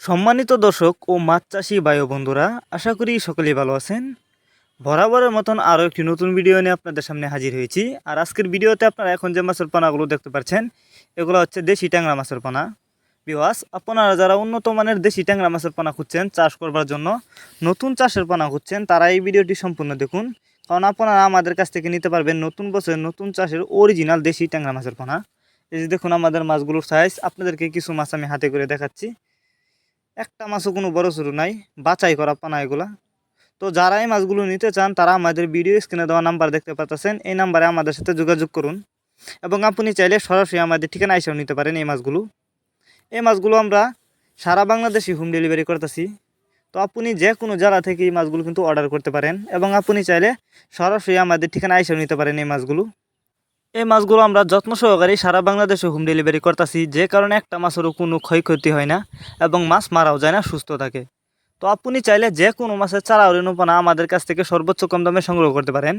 সম্মানিত দর্শক ও মাছ চাষি বায়ু বন্ধুরা, আশা করি সকলেই ভালো আছেন। বরাবরের মতন আরও একটি নতুন ভিডিও নিয়ে আপনাদের সামনে হাজির হয়েছি। আর আজকের ভিডিওতে আপনারা এখন যে মাছের পানাগুলো দেখতে পাচ্ছেন, এগুলো হচ্ছে দেশি ট্যাংরা মাছের পানা। বিওয়াস, আপনারা যারা উন্নত মানের দেশি ট্যাংরা মাছের পানা খুঁজছেন, চাষ করবার জন্য নতুন চাষের পানা খুঁজছেন, তারা এই ভিডিওটি সম্পূর্ণ দেখুন। কারণ আপনারা আমাদের কাছ থেকে নিতে পারবেন নতুন বছরের নতুন চাষের অরিজিনাল দেশি ট্যাংরা মাছের পানা। এই যে দেখুন আমাদের মাছগুলোর সাইজ আপনাদেরকে কিছু মাছ আমি হাতে করে দেখাচ্ছি। একটা মাছও কোনো বড় ছোটো নাই, বাছাই করা পানা এগুলা। তো যারা এই মাছগুলো নিতে চান, তারা আমাদের ভিডিও স্ক্রিনে দেওয়া নাম্বার দেখতে পাচ্ছেন এই নাম্বারে আমাদের সাথে যোগাযোগ করুন। এবং আপনি চাইলে সরাসরি আমাদের ঠিকানা এসেও নিতে পারেন এই মাছগুলো। এই মাছগুলো আমরা সারা বাংলাদেশে হোম ডেলিভারি করতেছি। তো আপনি যে কোনো জায়গা থেকে এই মাছগুলো কিন্তু অর্ডার করতে পারেন। এবং আপনি চাইলে সরাসরি আমাদের ঠিকানা এসেও নিতে পারেন এই মাছগুলো। এই মাছগুলো আমরা যত্ন সহকারে সারা বাংলাদেশে হোম ডেলিভারি করতেছি, যে কারণে একটা মাছেরও কোনো ক্ষয়ক্ষতি হয় না এবং মাছ মারাও যায় না, সুস্থ থাকে। তো আপনি চাইলে যে কোনো মাছের চারা রেণুপানা আমাদের কাছ থেকে সর্বোচ্চ কম দামে সংগ্রহ করতে পারেন।